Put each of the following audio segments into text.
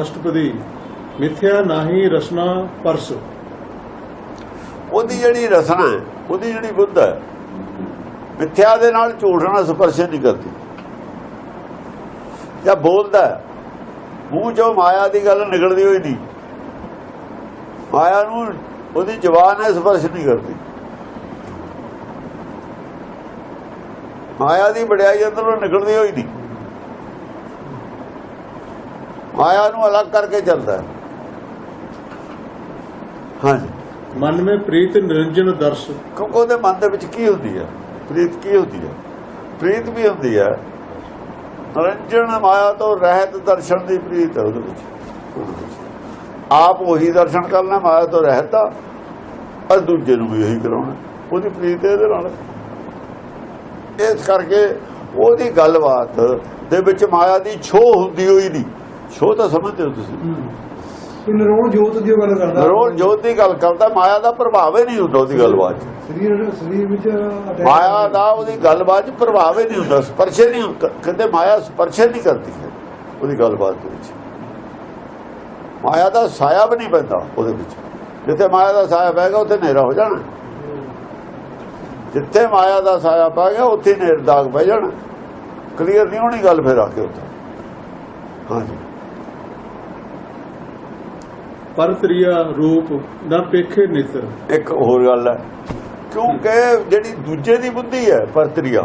ਅਸ਼ਟਪਦੀ, ਮਿਥਿਆ ਨਾਹੀ ਰਸਨਾ ਪਰਸ। ਉਹਦੀ ਜਿਹੜੀ ਰਸਨਾ ਹੈ, ਉਹਦੀ ਜਿਹੜੀ ਬੁੱਧ ਹੈ, ਮਿੱਥਿਆ ਦੇ ਨਾਲ ਝੂਠ ਨਾਲ ਸਪਰਸ਼ ਨਹੀਂ ਕਰਦੀ। ਜਾਂ ਬੋਲਦਾ ਮੂੰਹ ਚੋਂ ਮਾਇਆ ਦੀ ਗੱਲ ਨਿਕਲਦੀ ਹੋਈ ਨਹੀਂ। ਮਾਇਆ ਨੂੰ ਉਹਦੀ ਜ਼ਬਾਨ ਹੈ ਸਪਰਸ਼ ਨਹੀਂ ਕਰਦੀ। ਮਾਇਆ ਦੀ ਵਡਿਆਈ ਅੰਦਰੋਂ ਨਿਕਲਦੀ ਹੋਈ ਨਹੀਂ। ਮਾਇਆ ਨੂੰ ਅਲੱਗ ਕਰਕੇ ਚੱਲਦਾ ਹੈ। ਹਾਂਜੀ ਮਨ ਮੇ ਪ੍ਰੀਤ ਨਿਰੰਜਨ ਦਰਸ। ਕਿਉਂਕਿ ਉਹਦੇ ਮਨ ਦੇ ਵਿੱਚ ਕੀ ਹੁੰਦੀ ਹੈ? ਪ੍ਰੀਤ ਕੀ ਹੁੰਦੀ ਹੈ? ਪ੍ਰੀਤ ਵੀ ਹੁੰਦੀ ਹੈ। ਨਿਰੰਜਨ ਮਾਇਆ ਤੋਂ ਰਹਿਤ ਦਰਸ਼ਨ ਦੀ ਪ੍ਰੀਤ ਹੈ ਉਹਦੇ ਵਿੱਚ। ਆਪ ਉਹੀ ਦਰਸ਼ਨ ਕਰਨਾ ਮਾਇਆ ਤੋਂ ਰਹਿਤ ਆ ਔਰ ਦੂਜੇ ਨੂੰ ਵੀ ਇਹੀ ਕਰਾਉਣਾ। ਉਹਦੀ ਪ੍ਰੀਤ ਇਹਦੇ ਨਾਲ। ਇਸ ਕਰਕੇ ਉਹਦੀ ਗੱਲਬਾਤ ਦੇ ਵਿੱਚ ਮਾਇਆ ਦੀ ਛੋਹ ਹੁੰਦੀ ਹੋਈ ਨਹੀਂ। ਛੋਹ ਤਾਂ ਸਮਝਦੇ ਹੋ ਤੁਸੀਂ? ਕਿ ਨਰੋਣ ਜੋਤ ਦੀ ਗੱਲ ਕਰਦਾ। ਰੋਲ ਜੋਤ ਦੀ ਗੱਲ ਕਰਦਾ ਮਾਇਆ ਦਾ ਪ੍ਰਭਾਵ ਹੀ ਨਹੀਂ ਹੁੰਦਾ ਉਹਦੀ ਗੱਲਬਾਤ ਸਰੀਰ ਸਰੀਰ ਵਿੱਚ ਮਾਇਆ ਦਾ ਉਹਦੀ ਗੱਲਬਾਤ ਪ੍ਰਭਾਵ ਹੀ ਨਹੀਂ ਹੁੰਦਾ ਸਪਰਸ਼ ਨਹੀਂ ਹੁੰਦਾ। ਕਹਿੰਦੇ ਮਾਇਆ ਸਪਰਸ਼ ਨਹੀਂ ਕਰਦੀ ਹੈ ਉਹਦੀ ਗੱਲਬਾਤ ਦੇ ਵਿੱਚ। ਮਾਇਆ ਦਾ ਸਾਇਆ ਵੀ ਨਹੀਂ ਪੈਂਦਾ ਉਹਦੇ ਵਿੱਚ। ਜਿੱਥੇ ਮਾਇਆ ਦਾ ਸਾਇਆ ਪੈ ਗਿਆ ਉੱਥੇ ਹਨੇਰਾ ਹੋ ਜਾਣਾ। ਜਿੱਥੇ ਮਾਇਆ ਦਾ ਸਾਇਆ ਪੈ ਗਿਆ ਉੱਥੇ ਹਨੇਰ ਦਾਗ ਪੈ ਜਾਣਾ। ਕਲੀਅਰ ਨਹੀਂ ਹੋਣੀ ਗੱਲ ਫਿਰ ਆ ਕੇ ਉੱਥੇ। ਹਾਂਜੀ। ਪਰਤਰੀਆ ਰੂਪ ਨਾ ਪੇਖੇ ਨੇਤਰ। ਇੱਕ ਹੋਰ ਗੱਲ ਹੈ। ਕਿਉਂਕਿ ਜਿਹੜੀ ਦੂਜੇ ਦੀ ਬੁੱਧੀ ਹੈ ਪਰਤਰੀਆ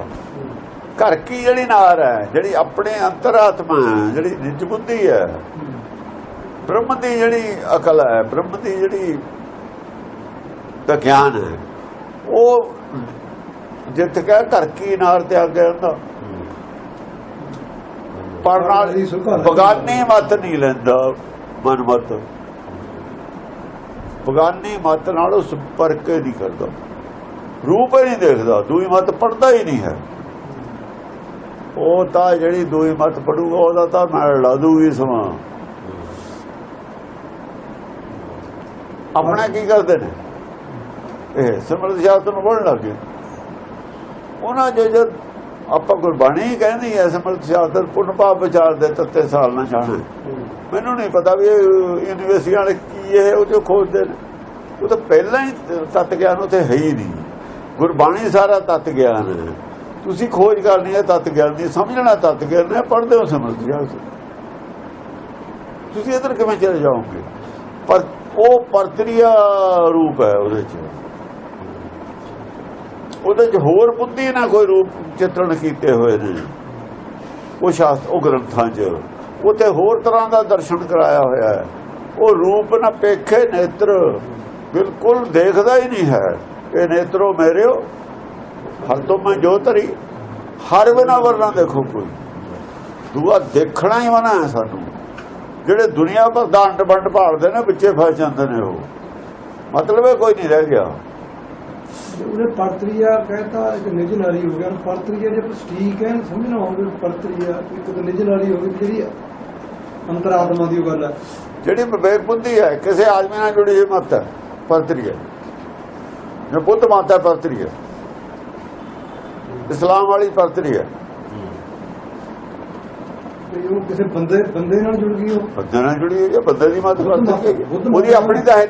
ਘਰ ਕੀ ਜਿਹੜੀ ਨਾਰ ਹੈ ਜਿਹੜੀ ਆਪਣੇ ਅੰਤਰਾਤਮਾ ਹੈ ਜਿਹੜੀ ਨਿਜ ਬੁੱਧੀ ਹੈ ਬ੍ਰਹਮ ਦੀ ਜਿਹੜੀ ਅਕਲ ਹੈ ਬ੍ਰਹਮ ਦੀ ਜਿਹੜੀ ਦਾ ਗਿਆਨ ਹੈ ਉਹ ਜਿੱਤ ਕੇ ਘਰ ਕੀ ਨਾਰ ਤੇ ਆ ਗਿਆ ਹੁੰਦਾ। ਪਰ ਨਾਲ ਬਗਾਨੀ ਮਤ ਨਹੀਂ ਲੈਂਦਾ ਮਨ ਮਤ ਬਗਾਨੀ ਮਤ ਨਾਲ ਉਹ ਸੰਪਰਕ ਨਹੀਂ ਕਰਦਾ। ਰੂਪ ਹੀ ਨਹੀਂ ਦੇਖਦਾ, ਦੂਈ ਮਤ ਪੜਦਾ ਹੀ ਨਹੀਂ ਹੈ। ਉਹ ਤਾਂ ਜਿਹੜੀ ਦੂਈ ਮਤ ਪੜੂਗਾ ਉਹਦਾ ਤਾਂ ਮੈਂ ਲਾ ਦੂਗੀ ਸਮਾਂ। ਆਪਣਾ ਕੀ ਕਰਦੇ ਨੇ? ਇਹ ਸਿਮਰਤ ਸ਼ਾਸਤਰ ਨੂੰ ਪੜ੍ਹਨ ਲੱਗੇ ਉਹਨਾਂ ਜੇ ਜਦ ਆਪਾਂ ਗੁਰਬਾਣੀ ਹੀ ਕਹਿੰਦੀ ਐ ਸਿਮਰਤ ਸ਼ਾਸਤਰ ਪੁੰਨ ਪਾਪ ਵਿਚਾਰ ਦੇ ਤੱਤੇ ਸਾਲ ਨਾ ਛਾਣੇ ਮੈਨੂੰ ਨਹੀਂ ਪਤਾ ਵੀ ਯੂਨੀਵਰਸਿਟੀ ਵਾਲੇ ਕੀ ਇਹ ਉਹ ਜੋ ਖੋਜਦੇ ਨੇ। ਉਹ ਤਾਂ ਪਹਿਲਾਂ ਹੀ ਤਤ ਗਿਆਨ ਉਥੇ ਹੈ ਹੀ ਨਹੀਂ। ਗੁਰਬਾਣੀ ਸਾਰਾ ਤਤ ਗਿਆਨ ਹੈ। ਤੁਸੀਂ ਖੋਜ ਕਰਨੀ ਹੈ, ਤਤ ਗਿਆਨ ਦੀ, ਸਮਝਣਾ ਤਤ ਗਿਆਨ ਹੈ, ਪੜ੍ਹਦੇ ਹੋ ਸਮਝਦੇ ਜਾਓ ਤੁਸੀਂ ਇਧਰ ਕਿਵੇਂ ਚਲੇ ਜਾਓਗੇ? ਪਰ ਉਹ ਪਰਤਰੀਆ ਰੂਪ ਹੈ ਉਹਦੇ ਚ। ਉਹਦੇ ਚ ਹੋਰ ਬੁੱਧੀ ਨਾ ਕੋਈ ਰੂਪ ਚਿੱਤਰਣ ਕੀਤੇ ਹੋਏ ਨੇ। ਉਹ ਸ਼ਾਸਤ ਉਹ ਗ੍ਰੰਥਾਂ 'ਚ। ਉਤੇ ਹੋਰ ਤਰ੍ਹਾਂ ਦਾ ਦਰਸ਼ਨ ਕਰਾਇਆ ਹੋਇਆ ਹੈ। ਉਹ ਰੂਪ ਨਾ ਪੇਖੇ ਨੇਤਰ। ਬਿਲਕੁਲ ਦੇਖਦਾ ਹੀ ਨਹੀਂ ਹੈ। ਇਹ ਨੇਤਰੋ ਮੇਰਿਓ, ਹਰ ਤੋਂ ਮੈਂ ਜੋ ਧਰੀ, ਹਰ ਬਿਨਾ ਵਰਨਾ ਦੇਖੋ ਕੋਈ। ਦੂਆ ਦੇਖਣਾ ਹੀ ਮਨਾ ਹੈ ਸਾਨੂੰ। ਜਿਹੜੇ ਦੁਨੀਆ ਭਰ ਦਾ ਅੰਡ ਬੰਡ ਭਾਲਦੇ ਨੇ, ਵਿੱਚੇ ਫਸ ਜਾਂਦੇ ਨੇ ਉਹ। ਮਤਲਬ ਇਹ ਕੋਈ ਨਹੀਂ ਰਹਿ ਗਿਆ। ਉਹਨੇ ਪਰਤਰੀਆ ਕਹਿੰਦਾ ਇੱਕ ਨਿਜ ਨਾਰੀ ਹੋ ਗਿਆ। ਪਰਤਰੀਆ ਜੇ ਪ੍ਰਸਟੀਕ ਹੈ ਸਮਝਣਾ ਹੋਵੇ ਪਰਤਰੀਆ ਇੱਕ ਤਾਂ ਨਿਜ ਨਾਰੀ ਹੋ ਗਈ ਜਿਹੜੀ ਅੰਤਰਾਤਮਾ ਦੀ ਗੱਲ ਹੈ ਜਿਹੜੀ ਵਿਵੇਕ ਬੁੱਧੀ ਹੈ ਕਿਸੇ ਆਦਮੀ ਨਾਲ ਜੁੜੀ ਹੋਈ ਮਤ ਹੈ ਪਰਤਰੀ ਹੈ ਜੋ ਬੁੱਧ ਮਾਤਾ ਪਰਤਰੀ ਹੈ ਇਸਲਾਮ ਵਾਲੀ ਪਰਤਰੀ ਹੈ ਤੇ ਉਹ ਕਿਸੇ ਬੰਦੇ ਬੰਦੇ ਨਾਲ ਜੁੜ ਗਈ ਉਹ। ਬੰਦੇ ਨਾਲ ਜੁੜੀ ਹੋਈ ਹੈ ਬੰਦੇ ਦੀ ਮਤ ਬੁੱਧ ਮਤ- ਪਰਤਰੀ ਹੈ ਬੁੱਧ ਮਤ- ਉਹਦੀ ਆਪਣੀ ਤਾਂ ਹੈ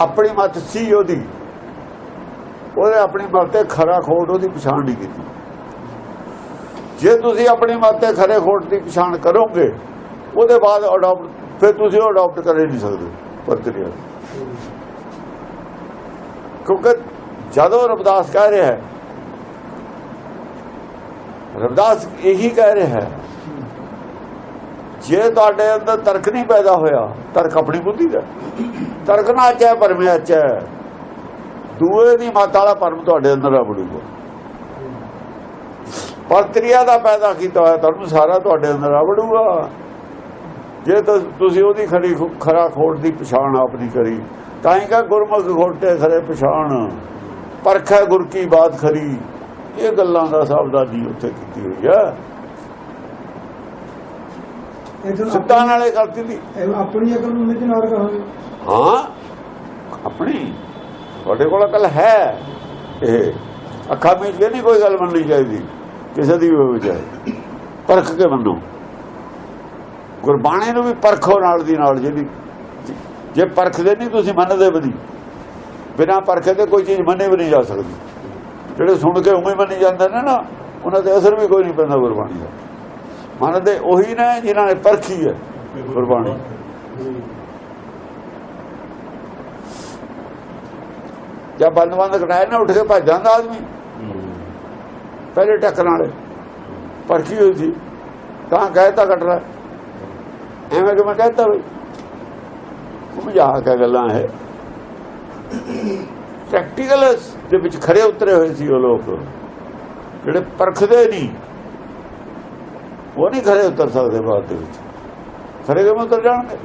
ਆਪਣੀ ਮਤ ਸੀ ਉਹਦੀ। ਉਹਨੇ ਆਪਣੀ ਮਤ ਤੇ ਖਰਾ ਖੋਟ ਉਹਦੀ ਪਛਾਣ ਨਹੀਂ ਕੀਤੀ। ਜੇ ਤੁਸੀਂ ਆਪਣੀ ਮਤ ਤੇ ਖਰੇ ਖੋਟ ਦੀ ਪਛਾਣ ਕਰੋਗੇ, ਉਹਦੇ ਬਾਅਦ ਅਡਾਪਟ ਫਿਰ ਤੁਸੀਂ ਉਹ ਅਡਾਪਟ ਕਰ ਨਹੀਂ ਸਕਦੇ ਪ੍ਰਕਿਰਿਆ ਕਿਉਂਕਿ ਜਦੋਂ ਰਬਦਾਸ ਕਹਿ ਰਿਹਾ ਹੈ ਰਬਦਾਸ ਇਹੀ ਕਹਿ ਰਿਹਾ ਹੈ, ਜੇ ਤੁਹਾਡੇ ਅੰਦਰ ਤਰਕ ਨਹੀਂ ਪੈਦਾ ਹੋਇਆ, ਤਰਕ ਆਪਣੀ ਬੁੱਧੀ ਦਾ ਤਰਕ ਨਾ ਚਾਹੇ ਪਰਮੇ ਅੱਛਾ ਦੂਏ ਦੀ ਮਤ ਵਾਲਾ ਪਰਮ ਤੁਹਾਡੇ ਅੰਦਰ ਆ ਬੜੂਗਾ ਪ੍ਰਕਿਰਿਆ ਦਾ ਪੈਦਾ ਕੀਤਾ ਹੋਇਆ ਧਰਮ ਸਾਰਾ ਤੁਹਾਡੇ ਅੰਦਰ ਆ ਬੜੂਗਾ ਜੇ ਤਾਂ ਤੁਸੀਂ ਉਹਦੀ ਖਰੀ ਖਰਾ ਖੋਟ ਦੀ ਪਛਾਣ ਆਪ ਨਹੀਂ ਕਰੀ ਤਾਂ ਹੀ ਕਾ ਗੁਰਮੁਖ ਖੋਟੇ ਖਰੇ ਪਛਾਣ। ਪਰਖੈ ਗੁਰ ਕੀ ਬਾਤ ਖਰੀ। ਇਹ ਗੱਲਾਂ ਦਾ ਸਾਵਧਾਨੀ ਉੱਥੇ ਕੀਤੀ ਹੋਈ ਤਾਂ ਸਿੱਧਾਂ ਨਾਲੇ ਕਰਤੀ ਦੀ ਆਪਣੀ ਅਕਲ ਨੂੰ ਨਿਜ ਨਾਰ ਕਹਾਂਗੇ ਹਾਂ ਆਪਣੀ। ਤੁਹਾਡੇ ਕੋਲ ਅਕਲ ਹੈ? ਇਹ ਅੱਖਾਂ ਵਿੱਚ ਇਹ ਨਹੀਂ ਕੋਈ ਗੱਲ ਮੰਨਣੀ ਚਾਹੀਦੀ। ਕਿਸੇ ਦੀ ਵੀ ਚਾਹੇ। ਪਰਖ ਕੇ ਮੰਨੋ। ਗੁਰਬਾਣੀ ਨੂੰ ਵੀ ਪਰਖੋ ਨਾਲ ਦੀ ਨਾਲ, ਜਿਹੜੀ ਜੇ ਪਰਖਦੇ ਨਹੀਂ, ਤੁਸੀਂ ਮੰਨਦੇ ਵੀ ਨਹੀਂ। ਬਿਨਾਂ ਪਰਖੇ ਤੇ ਕੋਈ ਚੀਜ਼ ਮੰਨੇ ਵੀ ਨਹੀਂ ਜਾ ਸਕਦੀ। ਜਿਹੜੇ ਸੁਣ ਕੇ ਉਵੇਂ ਮੰਨੀ ਜਾਂਦੇ ਨੇ ਨਾ, ਉਹਨਾਂ ਤੇ ਅਸਰ ਵੀ ਕੋਈ ਨਹੀਂ ਪੈਂਦਾ ਗੁਰਬਾਣੀ ਦਾ। ਮੰਨਦੇ ਉਹੀ ਨੇ ਜਿਨ੍ਹਾਂ ਨੇ ਪਰਖੀ ਹੈ ਗੁਰਬਾਣੀ। ਜਾਂ ਬੰਦ ਬੰਦ ਕਰਾਇਆ ਨਾ ਉੱਠ ਕੇ ਭੱਜ ਜਾਂਦਾ ਆਦਮੀ। ਪਹਿਲੇ ਟੱਕਰ ਵਾਲੇ, ਪਰਖੀ ਹੋਈ ਸੀ। ਤਾਂ ਕਹਿਤਾ ਕਟਰਾ ਐਵੇਂ ਕਿ ਮੈਂ ਕਹਿਤਾ ਬਈ? ਮਜ਼ਾਕ ਹੈ ਗੱਲਾਂ ਹੈ ਪ੍ਰੈਕਟੀਕਲ ਦੇ ਵਿੱਚ ਖਰੇ ਉਤਰੇ ਹੋਏ ਸੀ ਉਹ ਲੋਕ। ਜਿਹੜੇ ਪਰਖਦੇ ਨਹੀਂ, ਉਹ ਨਹੀਂ ਖਰੇ ਉਤਰ ਸਕਦੇ ਬਾਅਦ ਦੇ ਵਿੱਚ। ਖਰੇ ਕਿਵੇਂ ਉਤਰ ਜਾਣਗੇ?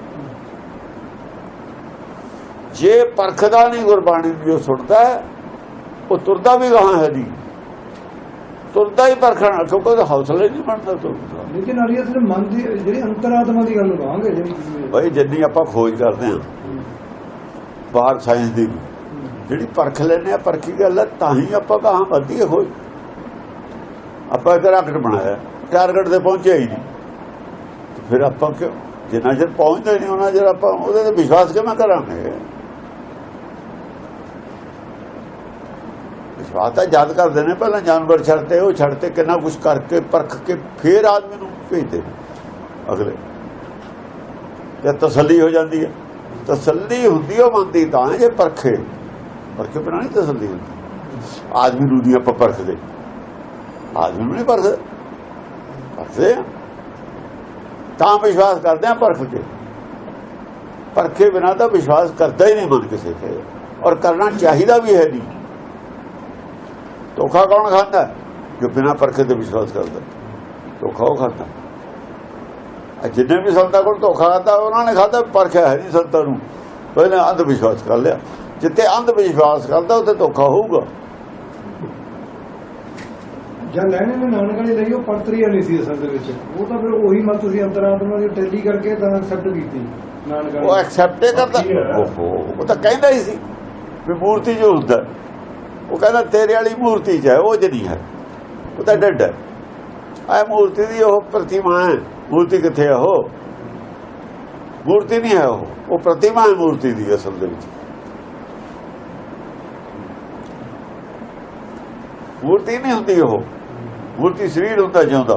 ਜੇ ਪਰਖਦਾ ਨਹੀਂ ਗੁਰਬਾਣੀ ਦੀ ਉਹ ਸੁਣਦਾ ਹੈ ਉਹ ਤੁਰਦਾ ਵੀ ਗਾਹਾਂ ਹੈ ਨਹੀਂ ਤੁਰਦਾ ਹੀ ਪਰਖਣ ਕਿਉਂਕਿ ਉਹਦਾ ਹੌਸਲਾ ਹੀ ਨਹੀਂ ਬਣਦਾ ਤੁਰਦਾ। ਲੇਕਿਨ ਅਰੀਆ ਸਿਰ ਮਨ ਦੀ ਜਿਹੜੀ ਅੰਤਰਾਤਮਾ ਦੀ ਗੱਲ ਕਹਾਂਗੇ ਬਈ ਜਿੰਨੀ ਆਪਾਂ ਖੋਜ ਕਰਦੇ ਹਾਂ ਬਾਹਰ ਸਾਇੰਸ ਦੀ ਜਿਹੜੀ ਪਰਖ ਲੈਨੇ ਆ ਪਰਖੀ ਗੱਲ ਹੈ ਤਾਂ ਹੀ ਆਪਾਂ ਕਹਾਂ ਵਧੀਏ ਖੋਜ। ਆਪਾਂ ਇੱਕ ਰਾਕਟ ਬਣਾਇਆ ਟਾਰਗੇਟ ਤੇ ਪਹੁੰਚਿਆ ਹੀ ਨਹੀਂ। ਫਿਰ ਆਪਾਂ ਕਿਉਂ? ਜਿੰਨਾ ਚਿਰ ਪਹੁੰਚਦੇ ਨਹੀਂ ਉਹਨਾਂ ਚਿਰ ਆਪਾਂ ਉਹਦੇ ਤੇ ਵਿਸ਼ਵਾਸ ਕਿਵੇਂ ਕਰਾਂਗੇ? ਵਿਸ਼ਵਾਸ ਤਾਂ ਯਾਦ ਕਰਦੇ ਨੇ, ਪਹਿਲਾਂ ਜਾਨਵਰ ਛੱਡਤੇ, ਉਹ ਛੱਡਤੇ, ਕਿੰਨਾ ਕੁਝ ਕਰਕੇ ਪਰਖ ਕੇ ਫਿਰ ਆਦਮੀ ਨੂੰ ਭੇਜਦੇ ਨੇ ਅਗਲੇ। ਤੇ ਤਸੱਲੀ ਹੋ ਜਾਂਦੀ ਹੈ। ਤਸੱਲੀ ਹੁੰਦੀ ਉਹ ਮੰਨਦੀ ਤਾਂ ਜੇ ਪਰਖੇ। ਪਰਖੇ ਬਿਨਾਂ ਨਹੀਂ ਤਸੱਲੀ ਹੁੰਦੀ। ਆਦਮੀ ਨੂੰ ਨਹੀਂ ਆਪਾਂ ਪਰਖਦੇ। ਆਦਮੀ ਨੂੰ ਨਹੀਂ ਪਰਖਦੇ। ਪਰਖਦੇ ਹਾਂ। ਤਾਂ ਵਿਸ਼ਵਾਸ ਕਰਦੇ ਆ ਪਰਖ ਕੇ। ਪਰਖੇ ਬਿਨਾਂ ਤਾਂ ਵਿਸ਼ਵਾਸ ਕਰਦਾ ਹੀ ਨਹੀਂ ਮਨ ਕਿਸੇ ਤੇ। ਔਰ ਕਰਨਾ ਚਾਹੀਦਾ ਵੀ ਹੈ ਨਹੀਂ। ਧੋਖਾ ਕੌਣ ਖਾਂਦਾ? ਜੋ ਬਿਨਾਂ ਪਰਖੇ ਤੇ ਵਿਸ਼ਵਾਸ ਕਰਦਾ। ਧੋਖਾ ਉਹ ਖਾਂਦਾ। ਆ ਜਿੰਨੇ ਵੀ ਸੰਤਾਂ ਕੋਲ ਧੋਖਾ ਖਾਦਾ ਉਹਨਾਂ ਨੇ ਖਾਦਾ ਪਰਖਿਆ ਹੈ ਨਹੀਂ ਸੰਤਾਂ ਨੂੰ। ਉਹਨੇ ਅੰਧ ਵਿਸ਼ਵਾਸ ਕਰ ਲਿਆ। ਜਿੱਥੇ ਅੰਧ ਵਿਸ਼ਵਾਸ ਕਰਦਾ ਉੱਥੇ ਧੋਖਾ ਹੋਊਗਾ। ਜਦ ਲੈਣੇ ਨੇ ਨਾਨਕ ਵਾਲੀ ਲਈ ਉਹ ਪਰਤਰੀਆ ਨਹੀਂ ਸੀ ਅਸਲ ਦੇ ਵਿੱਚ। ਉਹ ਤਾਂ ਫਿਰ ਉਹੀ ਮਤ ਤੁਸੀਂ ਅੰਤਰਾਤਮਾ ਦੀ ਟੈਲੀ ਕਰਕੇ ਤਾਂ ਐਕਸੈਪਟ ਕੀਤੀ ਨਾਨਕ ਉਹ ਐਕਸੈਪਟ ਕਰਦਾ। ਉਹ ਤਾਂ ਕਹਿੰਦਾ ਹੀ ਸੀ ਵੀ ਮੂਰਤੀ ਜੋ ਹੁੰਦਾ ਉਹ ਕਹਿੰਦਾ ਤੇਰੇ ਵਾਲੀ ਮੂਰਤੀ ਚ ਹੈ ਉਹ ਜਿਹੜੀ ਹੈ। ਉਹ ਤਾਂ ਡੱਡ ਹੈ। ਆ ਮੂਰਤੀ ਦੀ ਉਹ ਪ੍ਰਤਿਮਾ ਹੈ। ਮੂਰਤੀ ਕਿੱਥੇ ਹੈ ਉਹ? ਮੂਰਤੀ ਨਹੀਂ ਹੈ ਉਹ। ਉਹ ਪ੍ਰਤਿਮਾ ਹੈ ਮੂਰਤੀ ਦੀ ਅਸਲ ਦੇ ਵਿੱਚ। ਮੂਰਤੀ ਨਹੀਂ ਹੁੰਦੀ ਉਹ। ਮੂਰਤੀ ਸਰੀਰ ਹੁੰਦਾ ਜਿਉਂਦਾ।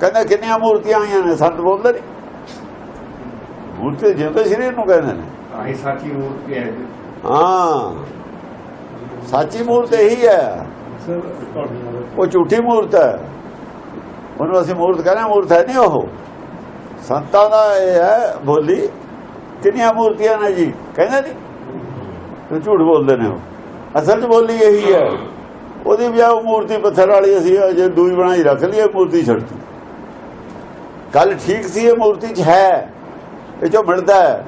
ਕਹਿੰਦਾ ਕਿੰਨੀਆਂ ਮੂਰਤੀਆਂ ਆਈਆਂ ਨੇ? ਸੰਤ ਬੋਲਦੇ ਨੇ। ਮੂਰਤੀ ਜਿਉਂਦੇ ਸਰੀਰ ਨੂੰ ਕਹਿੰਦੇ ਨੇ। ਆਹੀ ਸਾਚੀ ਮੂਰਤੀ ਹੈ। ਹਾਂ। ਸੱਚੀ ਮੂਰਤ ਇਹੀ ਹੈ। ਉਹ ਝੂਠੀ ਮੂਰਤ ਹੈ। ਉਹਨੂੰ ਅਸੀਂ ਮੂਰਤ ਕਹਿੰਦੇ ਮੂਰਤ ਹੈ ਨਹੀਂ ਉਹ। ਸੰਤਾਂ ਦਾ ਇਹ ਹੈ ਬੋਲੀ। ਕਿੰਨੀਆਂ ਮੂਰਤੀਆਂ ਨੇ ਜੀ? ਕਹਿੰਦੇ ਨਹੀਂ? ਤੇ ਝੂਠ ਬੋਲਦੇ ਨੇ ਉਹ। ਅਸਲ 'ਚ ਬੋਲੀ ਇਹੀ ਹੈ। ਉਹਦੀ ਵੀ ਉਹ ਮੂਰਤੀ ਪੱਥਰ ਵਾਲੀ ਅਸੀਂ ਜੇ ਦੂਈ ਬਣਾਈ ਰੱਖ ਲਈ ਮੂਰਤੀ ਛੱਡਤੀ ਗੱਲ ਠੀਕ ਸੀ ਇਹ ਮੂਰਤੀ 'ਚ ਹੈ। ਇਹ ਜੋ ਮਿਲਦਾ ਹੈ।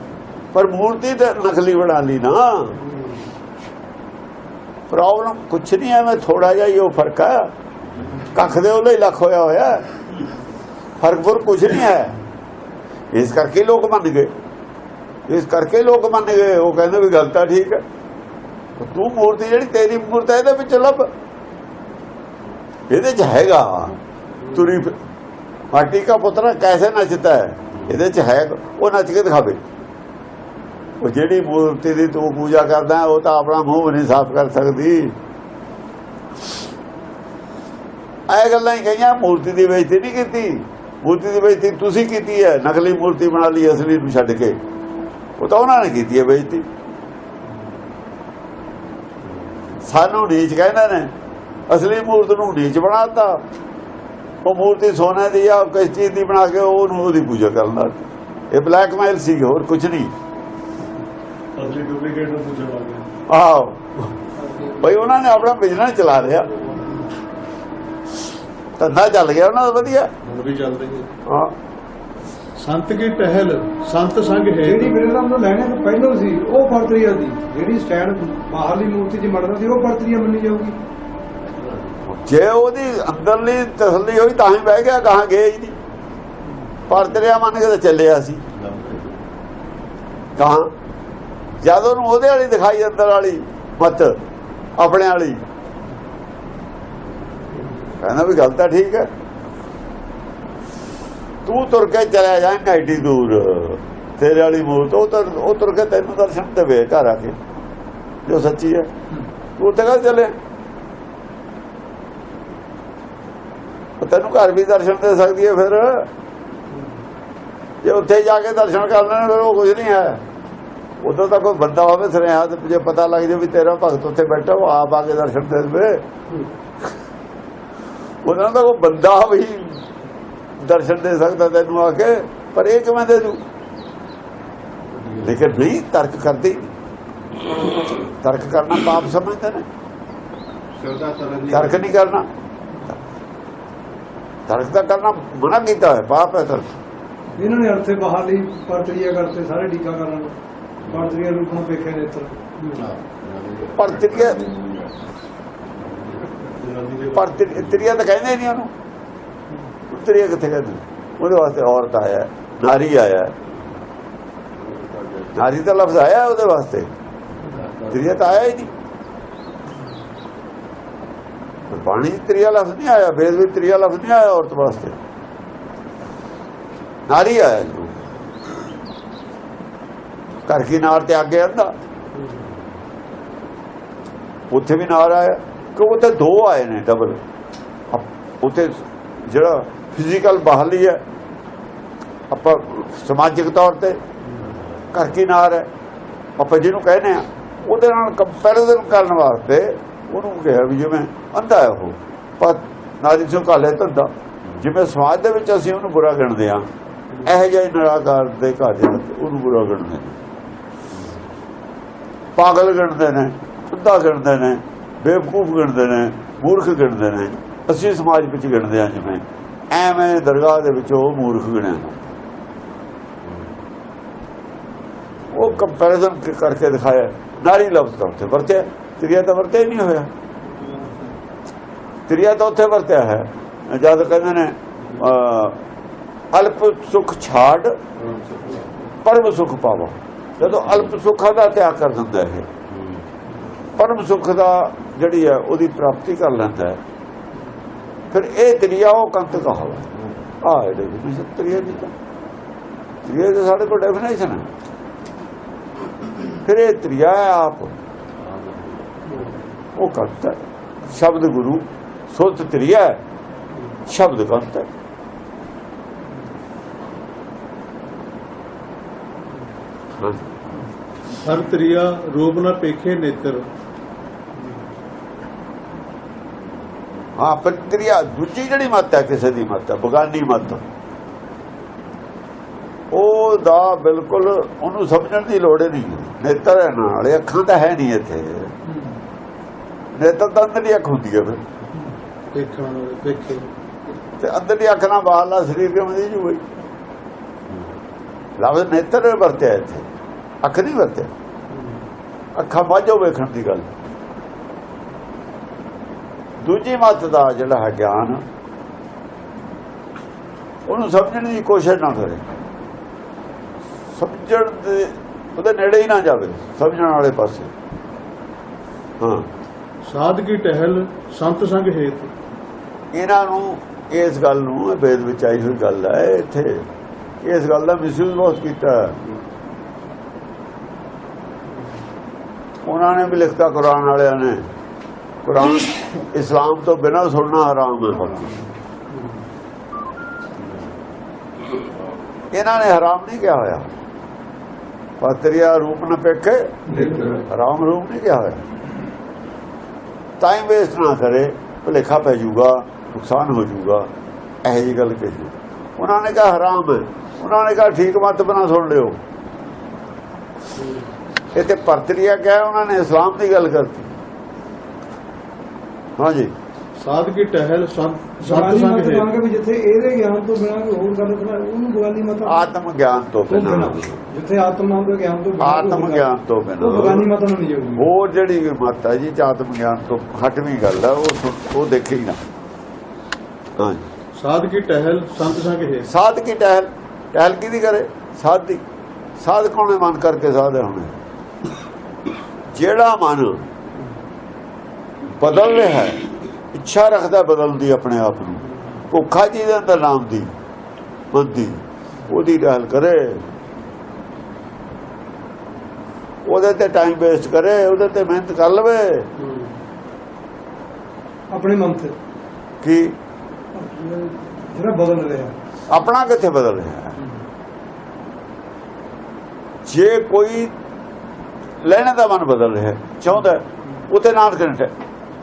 ਪਰ ਮੂਰਤੀ ਤੇ ਨਕਲੀ ਬਣਾ ਲਈ ਨਾ। ਪ੍ਰੋਬਲਮ ਕੁਛ ਨਹੀਂ ਹੈ ਥੋੜਾ ਜਿਹਾ ਹੀ ਉਹ ਫ਼ਰਕ ਹੈ ਕੱਖ ਦੇ ਉਹਲੇ ਲੱਖ ਹੋਇਆ ਹੋਇਆ। ਹੈ। ਫ਼ਰਕ ਕੁਛ ਨਹੀਂ ਹੈ। ਇਸ ਕਰਕੇ ਲੋਕ ਮੰਨ ਗਏ। ਇਸ ਕਰਕੇ ਲੋਕ ਮੰਨ ਗਏ। ਉਹ ਕਹਿੰਦੇ ਵੀ ਗਲਤ ਤਾਂ ਠੀਕ ਹੈ। ਤੂੰ ਮੂਰਤੀ ਜਿਹੜੀ ਤੇਰੀ ਮੂਰਤ ਹੈ, ਇਹਦੇ ਵਿੱਚ ਲੱਭ। ਇਹਦੇ ਚ ਹੈਗਾ ਤੁਰੀ ਫਿ- ਮਾਟੀ ਦਾ ਪੁੱਤਰ ਕੈਸੇ ਨੱਚਦਾ ਹੈ? ਇਹਦੇ ਚ ਹੈ। ਉਹ ਨੱਚ ਕੇ ਦਿਖਾਵੇ ਉਹ ਜਿਹੜੀ ਮੂਰਤੀ ਦੀ ਤੂੰ ਪੂਜਾ ਕਰਦਾ, ਉਹ ਤਾਂ ਆਪਣਾ ਮੂੰਹ ਵੀ ਨਹੀਂ ਸਾਫ਼ ਕਰ ਸਕਦੀ। ਇਹ ਗੱਲਾਂ ਹੀ ਕਹੀਆਂ, ਮੂਰਤੀ ਦੀ ਬੇਇੱਜ਼ਤੀ ਨਹੀਂ ਕੀਤੀ। ਮੂਰਤੀ ਦੀ ਬੇਇੱਜ਼ਤੀ ਤੁਸੀਂ ਕੀਤੀ ਹੈ, ਨਕਲੀ ਮੂਰਤੀ ਬਣਾ ਲਈ ਅਸਲੀ ਨੂੰ ਛੱਡ ਕੇ। ਉਹ ਤਾਂ ਉਹਨਾਂ ਨੇ ਕੀਤੀ ਹੈ ਬੇਇੱਜ਼ਤੀ। ਸਾਨੂੰ ਨੀਚ ਕਹਿੰਦੇ ਨੇ, ਅਸਲੀ ਮੂਰਤ ਨੂੰ ਨੀਚ ਬਣਾਤਾ ਉਹ ਮੂਰਤੀ ਸੋਨੇ ਦੀ ਆ, ਕਿਸ ਚੀਜ਼ ਦੀ ਬਣਾ ਕੇ ਉਹਨੂੰ ਉਹਦੀ ਪੂਜਾ ਕਰਨ ਲੱਗ ਇਹ ਬਲੈਕਮੇਲ ਸੀ ਹੋਰ ਕੁਝ ਨਹੀਂ। ਅਸਲੀ ਡੁਪਲੀਕੇਟ ਨੂੰ ਪੁੱਛਣ ਲੱਗੇ ਆਹੋ। ਬਈ ਉਹਨਾਂ ਨੇ ਆਪਣਾ ਬਿਜ਼ਨਸ ਚਲਾ ਰਿਹਾ ਧੰਦਾ ਚੱਲ ਗਿਆ ਉਹਨਾਂ ਦਾ ਵਧੀਆ। ਹੁਣ ਵੀ ਚੱਲਦੇ ਨੇ। ਹਾਂ। ਸੰਤ ਕੀ ਟਹਿਲ ਸੰਤ ਸੰਗ ਹੈ ਜਿਹੜੀ ਮੇਰੇ ਨਾਮ ਤੋਂ ਲੈਣੇ ਤੋਂ ਪਹਿਲਾਂ ਸੀ ਉਹ ਪਰਤਰੀਆ ਦੀ। ਜਿਹੜੀ ਸਟੈਂਡ ਬਾਹਰਲੀ ਮੂਰਤੀ 'ਚ ਮੜਦਾ ਸੀ ਉਹ ਪਰਤਰੀਆ ਮੰਨੀ ਜਾਊਗੀ। ਜੇ ਉਹਦੀ ਅੰਦਰਲੀ ਤਸੱਲੀ ਹੋਈ ਤਾਂ ਹੀ ਬਹਿ ਗਿਆ ਕਹਾਂ ਗਏ ਹੀ ਨਹੀਂ ਪਰ ਤੇਰਿਆ ਮੰਨ ਕੇ ਤਾਂ ਚੱਲਿਆ ਸੀ। ਕਹਾਂ ਜਦ ਉਹਨੂੰ ਉਹਦੇ ਵਾਲੀ ਦਿਖਾਈ ਅੰਦਰ ਵਾਲੀ ਮਤ ਆਪਣੇ ਵਾਲੀ। ਕਹਿੰਦਾ ਵੀ ਗੱਲ ਤਾਂ ਠੀਕ ਹੈ। ਤੂੰ ਤੁਰ ਕੇ ਚਲਾ ਜਾਏਂਗਾ ਏਡੀ ਦੂਰ। ਤੇਰੇ ਵਾਲੀ ਮੌਤ ਉਹ ਤੁਰ ਉਹ ਤੁਰ ਕੇ ਤੈਨੂੰ ਦਰਸ਼ਨ ਦੇਵੇ ਘਰ ਆ ਕੇ। ਜੋ ਸੱਚੀ ਹੈ। ਤੂੰ ਉੱਥੇ ਕਾ ਤੈਨੂੰ ਘਰ ਵੀ ਦਰਸ਼ਨ ਦੇ ਸਕਦੀ ਹੈ ਫਿਰ। ਜੇ ਉੱਥੇ ਜਾ ਕੇ ਦਰਸ਼ਨ ਕਰ ਲੈਣ, ਫਿਰ ਉਹ ਕੁਝ ਨਹੀਂ ਹੈ। ਉਦੋਂ ਤਾਂ ਕੋਈ ਬੰਦਾ ਹੋਵੇ ਸੁਨੇਹਾ ਤੇ ਜੇ ਪਤਾ ਲੱਗ ਜਾਵੇ ਵੀ ਤੇਰਾ ਭਗਤ ਉੱਥੇ ਬੈਠਾ ਉਹ ਆਪ ਆ ਕੇ ਦਰਸ਼ਨ ਦੇ ਦੇਵੇ। ਉਹਨਾਂ ਦਾ ਕੋਈ ਬੰਦਾ ਵੀ ਦਰਸ਼ਨ ਦੇ ਸਕਦਾ ਤੈਨੂੰ ਆ ਕੇ ਪਰ ਇਹ ਕਿਵੇਂ ਦੇ ਦੂ? ਲੇਕਿਨ ਨਹੀਂ ਤਰਕ ਕਰਦੇ। ਤਰਕ ਕਰਨਾ ਪਾਪ ਸਮਝਦੇ ਨੇ। ਤਰਕ ਨਹੀਂ ਕਰਨਾ। ਤਰਕ ਤਾਂ ਕਰਨਾ ਮਨਾ ਕੀਤਾ ਹੈ ਪਾਪ ਹੈ ਤਰਕ। ਇਹਨਾਂ ਨੇ ਅਰਥੇ ਬਾਹਰ ਲਈ ਪਰਤਰੀਆ ਕਰਤੇ ਸਾਰੇ ਟੀਕਾਕਰਨ। ਨੂੰ ਪਰਤਰੀਆ ਰੂਪ ਵੇਖੇ ਨੇਤਰ ਪਰ ਤ੍ਰਿਆ ਤਾਂ ਕਹਿੰਦੇ ਨਹੀਂ ਉਹਨੂੰ। ਤ੍ਰਿਆ ਕਿੱਥੇ ਕਹਿੰਦੇ? ਉਹਦੇ ਵਾਸਤੇ ਔਰਤ ਆਇਆ ਨਾਰੀ ਆਇਆ ਨਾਰੀ ਦਾ ਲਫ਼ਜ਼ ਆਇਆ ਉਹਦੇ ਵਾਸਤੇ। ਤ੍ਰਿਆ ਤਾਂ ਆਇਆ ਹੀ ਨਹੀਂ। ਪਾਣੀ ਤ੍ਰਿਆ ਲਫ਼ਜ਼ ਨਹੀਂ ਆਇਆ, ਵੇਦ ਵਿੱਚ ਤ੍ਰਿਆ ਲਫ਼ਜ਼ ਨਹੀਂ ਆਇਆ ਔਰਤ ਵਾਸਤੇ। ਨਾਰੀ ਆਇਆ ਘਰ ਕੀ ਨਾਰ ਤੇ ਅੱਗੇ ਆਂਦਾ ਉੱਥੇ ਵੀ ਨਾਰ ਆਇਆ। ਕਿ ਉੱਥੇ ਦੋ ਆਏ ਨੇ ਡਬਲ ਉੱਥੇ ਜਿਹੜਾ ਫਿਜ਼ੀਕਲ ਬਹਾਲੀ ਹੈ, ਆਪਾਂ ਸਮਾਜਿਕ ਤੌਰ ਤੇ ਘਰ ਕੀ ਨਾਰ ਹੈ? ਆਪਾਂ ਜਿਹਨੂੰ ਕਹਿੰਦੇ ਆ ਉਹਦੇ ਨਾਲ ਕੰਪੈਰੀਜ਼ਨ ਕਰਨ ਵਾਸਤੇ ਉਹਨੂੰ ਕਿਹਾ ਵੀ ਜਿਵੇਂ ਅੰਧਾ ਹੈ ਉਹ। ਪਰ ਨਾਰੀ ਸਿੰਘ ਕਾਲੇ ਧੰਦਾ ਜਿਵੇਂ ਸਮਾਜ ਦੇ ਵਿੱਚ ਅਸੀਂ ਉਹਨੂੰ ਬੁਰਾ ਗਿਣਦੇ ਆ ਇਹੋ ਜਿਹੇ ਨਿਰਾਕਾਰ ਦੇ ਘਰ ਉਹਨੂੰ ਬੁਰਾ ਗਿਣਦੇ ਨੇ ਪਾਗਲ ਗਿਣਦੇ ਨੇ ਅੰਧਾ ਗਿਣਦੇ ਨੇ ਬੇਵਕੂਫ ਗਿਣਦੇ ਨੇ ਮੂਰਖ ਗਿਣਦੇ ਨੇ। ਅਸੀਂ ਸਮਾਜ ਵਿੱਚ ਗਿਣਦੇ ਆ ਜਿਵੇਂ ਐਵੇਂ ਦਰਗਾਹ ਦੇ ਵਿੱਚ ਉਹ ਮੂਰਖ ਗਿਣਿਆ ਉਹ ਕੰਪੈਰੀਜ਼ਨ ਕਰਕੇ ਦਿਖਾਇਆ ਨਾਰੀ ਲਫ਼ਜ਼ ਤਾਂ ਉੱਥੇ ਵਰਤਿਆ ਤ੍ਰਿਆ ਤਾਂ ਵਰਤਿਆ ਹੀ ਨਹੀਂ ਹੋਇਆ। ਤ੍ਰਿਆ ਤਾਂ ਉੱਥੇ ਵਰਤਿਆ ਹੈ। ਜਦ ਕਹਿੰਦੇ ਨੇ ਅਲਪ ਸੁਖ ਛਾੜ। ਪਰਮ ਸੁਖ ਪਾਵਾ। ਜਦੋਂ ਅਲਪ ਸੁੱਖਾਂ ਦਾ ਤਿਆਗ ਕਰ ਦਿੰਦਾ ਹੈ ਪਰਮ ਸੁੱਖ ਦਾ ਜਿਹੜੀ ਹੈ ਉਹਦੀ ਪ੍ਰਾਪਤੀ ਕਰ ਲੈਂਦਾ ਹੈ। ਫਿਰ ਇਹ ਦਰਿਆ ਉਹ ਕੰਤ ਕਹਾਵਾ ਆ ਇਹਦੇ ਵਿੱਚ ਤਰੀਆ ਦੀ ਤਾਂ ਤਰੀਆ ਦੇ ਸਾਡੇ ਕੋਲ ਡੈਫੀਨੇਸ਼ਨ ਹੈ। ਫਿਰ ਇਹ ਤਰੀਆ ਆਪ। ਉਹ ਕੰਤ ਹੈ। ਸ਼ਬਦ ਗੁਰੂ ਸੁਤ ਤਰੀਆ ਸ਼ਬਦ ਕੰਤ ਹਾਂ। ਹਰ ਤ੍ਰਿਆ ਰੂਪ ਨਾ ਪੇਖੇ ਨੇਤਰ। ਹਾਂ ਪ੍ਰਕਿਰਿਆ ਦੂਜੀ ਜਿਹੜੀ ਮੱਤ ਹੈ ਕਿਸੇ ਦੀ ਮੱਤ ਹੈ ਬਗਾਨੀ ਮੱਤ। ਉਹ ਦਾ ਬਿਲਕੁਲ ਉਹਨੂੰ ਸਮਝਣ ਦੀ ਲੋੜ ਨਹੀਂ ਨੇਤਰ ਹੈ ਨਾਲ ਅੱਖਾਂ ਤਾਂ ਹੈ ਨਹੀਂ ਇੱਥੇ। ਨੇਤਰ ਤਾਂ ਅੰਦਰਲੀ ਅੱਖ ਹੁੰਦੀ ਹੈ ਫਿਰ। ਤੇ ਅੰਦਰਲੀ ਅੱਖ ਨਾਲ ਬਾਹਰਲਾ ਸਰੀਰ ਕਿਵੇਂ ਦੀ ਜੂਈ ਲਫ਼ਜ਼ ਨੇਤਰ ਵਰਤਿਆ ਇੱਥੇ। ਅੱਖ ਨਹੀਂ ਵਰਤਿਆ। ਅੱਖਾਂ ਬਾਝੋਂ ਵੇਖਣ ਦੀ ਗੱਲ। ਦੂਜੀ ਮੱਤ ਦਾ ਜਿਹੜਾ ਹੈ ਗਿਆਨ ਉਹਨੂੰ ਸਮਝਣ ਦੀ ਕੋਸ਼ਿਸ਼ ਨਾ ਕਰੇ। ਸਮਝਣ ਦੇ ਉਹਦੇ ਨੇੜੇ ਹੀ ਨਾ ਜਾਵੇ ਸਮਝਣ ਵਾਲੇ ਪਾਸੇ। ਹਾਂ। ਸਾਧ ਕੀ ਟਹਿਲ ਸੰਤ ਸੰਗ ਹੇਤ। ਇਹਨਾਂ ਨੂੰ ਇਸ ਗੱਲ ਨੂੰ ਇਹ ਵੇਦ ਵਿੱਚ ਆਈ ਹੋਈ ਗੱਲ ਹੈ ਇੱਥੇ ਇਸ ਗੱਲ ਦਾ ਮਿਸਯੂਜ਼ ਬਹੁਤ ਕੀਤਾ ਹੈ। ਉਹਨਾਂ ਨੇ ਵੀ ਲਿਖਤਾ ਕੁਰਾਨ ਵਾਲਿਆਂ ਨੇ। ਕੁਰਾਨ ਇਸਲਾਮ ਤੋਂ ਬਿਨਾਂ ਸੁਣਨਾ ਹਰਾਮ ਹੈ। ਇਹਨਾਂ ਨੇ ਹਰਾਮ ਨਹੀਂ ਕਿਹਾ ਹੋਇਆ। ਪਤਰੀਆ ਰੂਪ ਨਾ ਪੇਖੇ, ਹਰਾਮ ਰੂਪ ਨਹੀਂ ਕਿਹਾ ਹੋਇਆ। ਟਾਈਮ ਵੇਸਟ ਨਾ ਕਰੇ, ਭੁਲੇਖਾ ਪੈ ਜਾਊਗਾ, ਨੁਕਸਾਨ ਹੋ ਜਾਊਗਾ, ਇਹੋ ਜੀ ਗੱਲ ਕਹੀ ਉਹਨਾਂ ਨੇ ਕਿਹਾ ਹਰਾਮ ਹੈ। ਉਹਨਾਂ ਨੇ ਕਿਹਾ ਠੀਕ ਮਤ ਬਣਾ ਸੁਣ ਲਿਓ। ਇਹ ਤੇ ਪਰਤਰੀਆ ਕਿਹਾ ਉਹਨਾਂ ਨੇ ਇਸਲਾਮ ਦੀ ਗੱਲ ਕਰਤੀ। ਹਾਂਜੀ ਸਾਧ ਕੀ ਟਹਿਲ ਸੰਤ ਸੰਗ ਵੀ ਜਿੱਥੇ ਇਹਦੇ ਗਿਆਨ ਤੋਂ ਬਿਨਾਂ ਕੋਈ ਹੋਰ ਗੱਲ ਕਰਾ ਉਹਨੂੰ ਬਗਾਨੀ ਮਤ ਆਤਮ ਗਿਆਨ ਤੋਂ ਬਿਨਾਂ। ਬਿਨਾਂ। ਜਿੱਥੇ ਆਤਮ ਨਾਮ ਦਾ ਗਿਆਨ ਤੋਂ ਬਿਨਾਂ ਆਤਮ ਹੋਰ ਗਿਆਨ ਤੋਂ ਉਹ ਬਗਾਨੀ ਬਿਨਾਂ ਮਤ ਨੂੰ ਨਹੀਂ ਜਾਊਗੀ ਹੋਰ ਜਿਹੜੀ ਮਤ ਹੈ ਜੀ ਆਤਮ ਗਿਆਨ ਤੋਂ ਹਟਵੀਂ ਗੱਲ ਹੈ ਉਹ ਉਹ ਦੇਖੇ ਹੀ ਨਾ ਹਾਂਜੀ ਸਾਧ ਕੀ ਟਹਿਲ ਸੰਤ ਸੰਗ ਸਾਧ ਕੀ ਟਹਿਲ? ਟਹਿਲ ਕਿਹਦੀ ਕਰੇ? ਸਾਧ ਦੀ। ਸਾਧ ਕੋਣੇ ਮਨ ਕਰਕੇ ਸਾਧ ਹੈ ਹੁਣ। ਜਿਹੜਾ ਮਨ ਬਦਲ ਰਿਹਾ ਹੈ ਇੱਛਾ ਰੱਖਦਾ ਬਦਲਣ ਦੀ ਆਪਣੇ ਆਪ ਨੂੰ। ਭੁੱਖਾ ਜੀ ਦੇ ਅੰਦਰ ਨਾਮ ਦੀ ਬੰਦੀ ਉਹਦੀ ਗੱਲ ਕਰੇ। ਉਹਦੇ ਤੇ ਟਾਈਮ ਵੇਸਟ ਕਰੇ ਉਹਦੇ ਤੇ ਮਿਹਨਤ ਕਰ ਲਵੇ। ਆਪਣੇ ਮਨ ਤੇ। ਕਿ? ਜਿਹੜਾ ਬਦਲ ਰਿਹਾ। ਆਪਣਾ ਕਿੱਥੇ ਬਦਲ ਰਿਹਾ ਜੇ ਕੋਈ ਲੈਣੇ ਦਾ ਮਨ ਬਦਲ ਰਿਹਾ ਚਾਹੁੰਦਾ ਹੈ, ਉਹਤੇ ਨਾਨਕ ਨੇ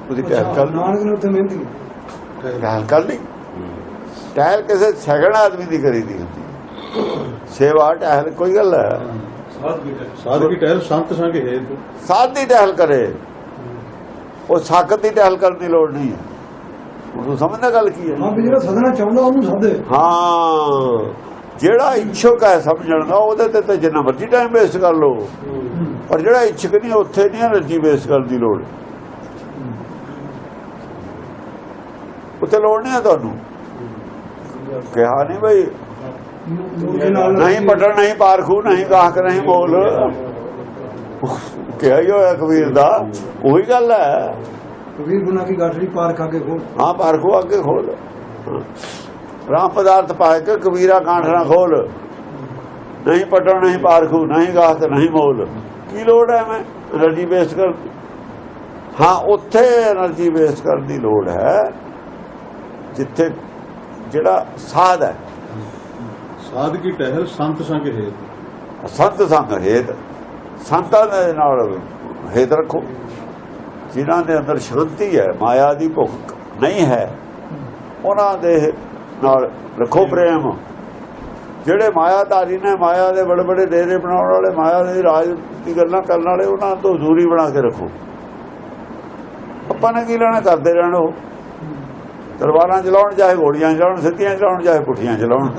ਉਹਦੀ ਟਹਿਲ ਕਰ ਲਈ ਨਾਨਕ ਨੇ ਉੱਥੇ ਮਿਹਨਤ ਕੀਤੀ ਟਹਿਲ ਕਰ ਲਈ ਟਹਿਲ ਕਿਸੇ ਸੈਕੰਡ ਆਦਮੀ ਦੀ ਕਰੀਦੀ ਹੁੰਦੀ। ਸੇਵਾ ਟਹਿਲ ਕੋਈ ਗੱਲ ਹੈ। ਸਾਧਕੀ ਟਹਿਲ। ਸੰਤ ਸੰਗ ਹੇਤ ਸਾਧ ਦੀ ਟਹਿਲ ਕਰੇ। ਉਹ ਸਾਖਤ ਦੀ ਟਹਿਲ ਕਰਨ ਦੀ ਲੋੜ ਨਹੀਂ ਹੈ। ਉਹਨੂੰ ਸਮਝਦਾ ਗੱਲ ਕੀ ਹੈ। ਹਾਂ ਵੀ ਜਿਹੜਾ ਸਦਨਾ ਚਾਹੁੰਦਾ ਉਹਨੂੰ ਸਾਧੇ ਹਾਂ। ਜਿਹੜਾ ਇੱਛੁਕ ਹੈ ਸਮਝਣ ਦਾ ਉਹਦੇ ਤੇ ਤਾਂ ਜਿੰਨਾ ਮਰਜ਼ੀ ਟਾਈਮ ਵੇਸਟ ਕਰ ਲਓ। ਪਰ ਜਿਹੜਾ ਇੱਛਕ ਨਹੀਂ ਉੱਥੇ ਨਹੀਂ એનર્ਜੀ ਵੇਸਟ ਕਰਨ ਦੀ ਲੋੜ। ਉੱਥੇ ਲੋੜ ਨਹੀਂ ਤੁਹਾਨੂੰ। ਕਿਹਾ ਨਹੀਂ ਭਾਈ ਨਹੀਂ ਪਟਣ ਨਹੀਂ ਪਾਰਖੂ ਨਹੀਂ ਗਾਹਕ ਨਹੀਂ ਬੋਲ। ਕਿਹਾ ਹੀ ਹੋਇਆ ਕਬੀਰ ਦਾ। ਉਹੀ ਗੱਲ ਹੈ। ਕਬੀਰ ਗੁਨਾ ਕੀ ਗਾਠੜੀ ਪਾਰਖ ਅੱਗੇ ਖੋਲ। ਹਾਂ ਪਾਰਖੂ ਅੱਗੇ ਖੋਲ। ਰਾਮ ਪਦਾਰਥ ਪਾਇ ਕੇ ਕਬੀਰਾ ਕਾਂਠ ਖੋਲ। ਨਹੀਂ ਪਟਣ ਨਹੀਂ ਪਾਰਖੂ ਨਹੀਂ ਗਾਹਕ ਨਹੀਂ ਮੋਲ। ਕੀ ਲੋੜ ਹੈ ਮੈਂ એનર્ਜੀ ਵੇਸਟ ਕਰ ਹਾਂ ਉੱਥੇ એનર્ਜੀ ਵੇਸਟ ਕਰਨ ਦੀ ਲੋੜ ਹੈ ਜਿੱਥੇ ਜਿਹੜਾ ਸਾਧ ਹੈ। ਸਾਧ ਕੀ ਟਹਿਲ? ਸੰਤ ਸੰਗ ਹੇਤ। ਸੰਤ ਸੰਗ ਹੇਤ। ਸੰਤਾਂ ਦੇ ਨਾਲ ਹੇਤ ਰੱਖੋ। ਜਿਨ੍ਹਾਂ ਦੇ ਅੰਦਰ ਸ਼ਾਂਤੀ ਹੈ ਮਾਇਆ ਦੀ ਭੁੱਖ ਨਹੀਂ ਹੈ ਉਹਨਾਂ ਦੇ ਨਾਲ ਰੱਖੋ ਪ੍ਰੇਮ। ਜਿਹੜੇ ਮਾਇਆਧਾਰੀ ਨੇ ਮਾਇਆ ਦੇ ਬੜੇ ਬੜੇ ਡੇਰੇ ਬਣਾਉਣ ਵਾਲੇ ਮਾਇਆ ਦੇ ਰਾਜ ਦੀ ਗੱਲਾਂ ਕਰਨ ਵਾਲੇ ਉਹਨਾਂ ਤੋਂ ਦੂਰੀ ਬਣਾ ਕੇ ਰੱਖੋ। ਆਪਾਂ ਨੇ ਕੀ ਲੈਣਾ? ਕਰਦੇ ਰਹਿਣ ਉਹ। ਤਲਵਾਰਾਂ ਚਲਾਉਣ ਚਾਹੇ ਘੋੜੀਆਂ ਚਲਾਉਣ ਸਿੱਧੀਆਂ ਚਲਾਉਣ ਚਾਹੇ ਪੁੱਠੀਆਂ ਚਲਾਉਣ।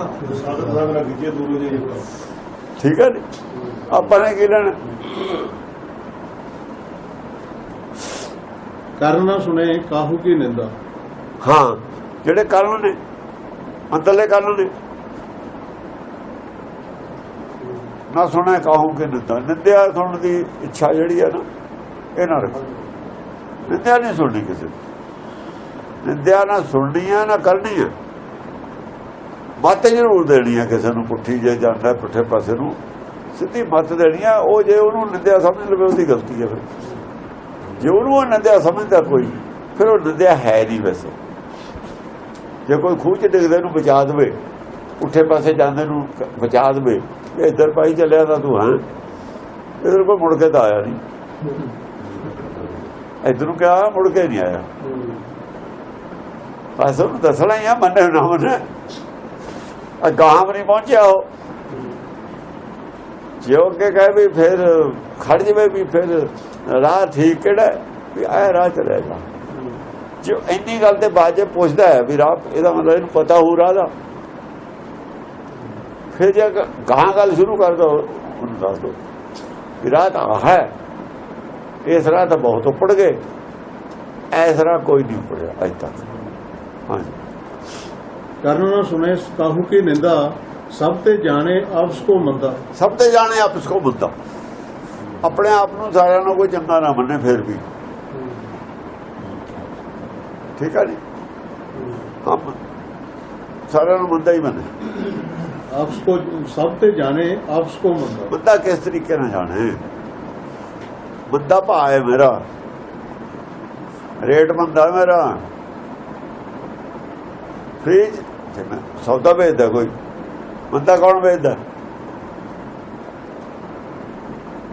ਠੀਕ ਹੈ ਜੀ? ਆਪਾਂ ਨੇ ਕੀ ਲੈਣਾ? ਕਰਨ ਸੁਣੇ ਕਾਹੂ ਕੀ ਨਿੰਦਾ? ਹਾਂ। ਜਿਹੜੇ ਕਾਰਨ ਨੇ ਅੰਦਰਲੇ ਕਾਰਨ ਨੇ। ਨਾ ਸੁਣਾ ਕਹੂੰ ਕਿ ਨਿੰਦਾ। ਨਿੰਦਿਆ ਸੁਣਨ ਦੀ ਇੱਛਾ ਜਿਹੜੀ ਹੈ ਨਾ, ਇਹ ਨਾ ਰੱਖੋ। ਨਿੰਦਿਆ ਨਹੀਂ ਸੁਣਨੀ ਕਿਸੇ ਦੀ। ਨਿੰਦਿਆ ਨਾ ਸੁਣਨੀ ਆ, ਨਾ ਕਰਨੀ ਆ। ਮੱਤ ਜ਼ਰੂਰ ਦੇਣੀ ਹੈ ਕਿਸੇ ਨੂੰ, ਪੁੱਠੀ ਜੇ ਜਾਂਦਾ ਪੁੱਠੇ ਪਾਸੇ ਨੂੰ। ਸਿੱਧੀ ਮੱਤ ਦੇਣੀ ਹੈ ਉਹ ਜੇ ਉਹਨੂੰ ਨਿੰਦਿਆ ਸਮਝ ਲਵੇ, ਉਹਦੀ ਗਲਤੀ ਹੈ ਫਿਰ। ਜੇ ਉਹਨੂੰ ਉਹ ਨਿੰਦਿਆ ਸਮਝਦਾ ਕੋਈ, ਫਿਰ ਉਹ ਨਿੰਦਿਆ ਹੈ ਨਹੀਂ ਵੈਸੇ। ਜੇ ਕੋਈ ਖੂਹ ਚ ਡਿੱਗਦੇ ਨੂੰ ਬਚਾ ਦੇਵੇ, ਉੱਠੇ ਪਾਸੇ ਜਾਂਦੇ ਨੂੰ ਬਚਾ ਦੇਵੇ ਇੱਧਰ ਪਾਈ ਚੱਲਿਆ ਤਾਂ ਤੂੰ, ਹਾਂ? ਇਧਰ ਕੋਈ ਮੁੜ ਕੇ ਤਾਂ ਆਇਆ ਨਹੀਂ। ਇੱਧਰ ਕਿਹਾ, ਮੁੜ ਕੇ ਨਹੀਂ ਆਇਆ। ਬਸ ਉਹਨੂੰ ਦੱਸਣਾ ਹੀ ਆ, ਮੰਨੇ ਨਾ ਮੰਨੇ ਆ ਵੀ ਨਹੀਂ ਪਹੁੰਚਿਆ ਉਹ। ਜੇ ਉਹ ਕੇ ਕਹੇ ਵੀ ਫਿਰ ਖੜ ਜਵੇ ਵੀ ਫਿਰ ਰਾਹ ਠੀਕ ਕਿਹੜਾ ਵੀ ਆਹ ਰਾਹ ਚਲੇਗਾ ਜੇ। ਇੰਨੀ ਗੱਲ ਤੇ ਬਾਅਦ ਜੇ ਪੁੱਛਦਾ ਹੈ ਵੀ ਰਾਹ, ਇਹਦਾ ਮਤਲਬ ਇਹਨੂੰ ਪਤਾ ਹੋ ਰਾਹ ਦਾ। ਫਿਰ ਜੇ ਗਾਹਾਂ ਗੱਲ ਸ਼ੁਰੂ ਕਰ ਦੋ ਉਹਨੂੰ ਦੱਸ ਦੋ। ਵੀ ਰਾਹ ਤਾਂ ਆਹ ਹੈ। ਇਸ ਰਾਹ ਤਾਂ ਬਹੁਤ ਉੱਪੜ ਗਏ। ਐਸ ਰਾਹ ਕੋਈ ਨਹੀਂ ਉੱਪੜਿਆ ਅਜ ਤੱਕ। ਹਾਂਜੀ। ਕਰਨ ਨਾ ਸੁਣੇ ਕਾਹੂ ਕੀ ਨਿੰਦਾ ਸਭ ਤੇ ਜਾਣੇ ਆਪਸ ਕੋ ਮੰਦਾ। ਸਭ ਤੇ ਜਾਣੇ ਆਪਸ ਕੋ ਮੁੱਦਾ। ਆਪਣੇ ਆਪ ਨੂੰ ਸਾਰਿਆਂ ਨੂੰ ਕੋਈ ਚੰਗਾ ਨਾ ਮੰਨੇ ਫਿਰ ਵੀ। ਠੀਕ ਹੈ ਜੀ? ਹਮ ਸਾਰਿਆਂ ਨੂੰ ਮੰਦਾ ਹੀ ਮੰਨੇ। ਆਪਸ ਕੋ ਸਭ ਤੇ ਜਾਣੇ ਆਪਸ ਕੋ ਮੰਦਾ ਬੰਦਾ ਕਿਸ ਤਰੀਕੇ ਨਾਲ ਜਾਣੇ ਬੰਦਾ ਭਾ ਹੈ ਮੇਰਾ ਰੇਟ ਬੰਦਾ ਮੇਰਾ ਫ੍ਰੀਜ ਸੌਦਾ ਵੇਚਦਾ ਕੋਈ ਬੰਦਾ ਕੌਣ ਵੇਚਦਾ